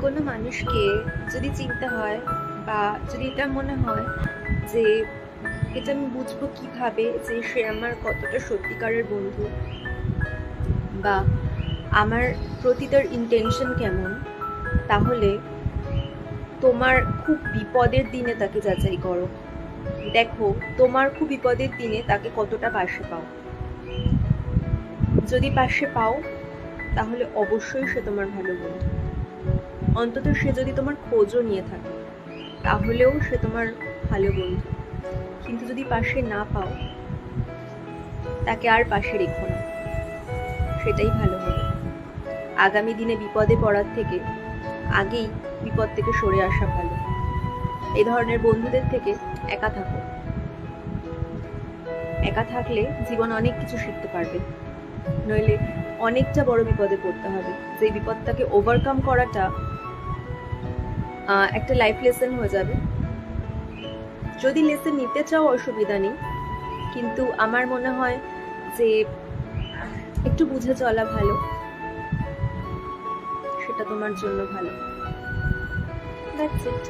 কোনো মানুষকে যদি চিনতে হয় বা যদি এটা মনে হয় যে এটা আমি বুঝব কীভাবে যে সে আমার কতটা সত্যিকারের বন্ধু বা আমার প্রতি তার ইন্টেনশন কেমন, তাহলে তোমার খুব বিপদের দিনে তাকে যাচাই করো। দেখো, তোমার খুব বিপদের দিনে তাকে কতটা পাশে পাও। যদি পাশে পাও, তাহলে অবশ্যই সে তোমার ভালো বন্ধু। অন্তত সে যদি তোমার খোঁজও নিয়ে থাকে, তাহলেও সে তোমার ভালো বন্ধু। কিন্তু যদি পাশে না পাও, তাকে আর পাশে রেখো না। সেটাই ভালো হবে। আগামী দিনে বিপদে পড়ার থেকে আগেই বিপদ থেকে সরে আসা ভালো। এই ধরনের বন্ধুদের থেকে একা থাকো। একা থাকলে জীবন অনেক কিছু শিখতে পারবে। নইলে অনেকটা বড় বিপদে পড়তে হবে। সেই বিপদটাকে ওভারকাম করাটা একটা লাইফ লেসন হয়ে যাবে। যদি লেসন নিতে চাও, অসুবিধা নেই। কিন্তু আমার মনে হয় যে, একটু বুঝে চলা ভালো। সেটা তোমার জন্য ভালো। That's it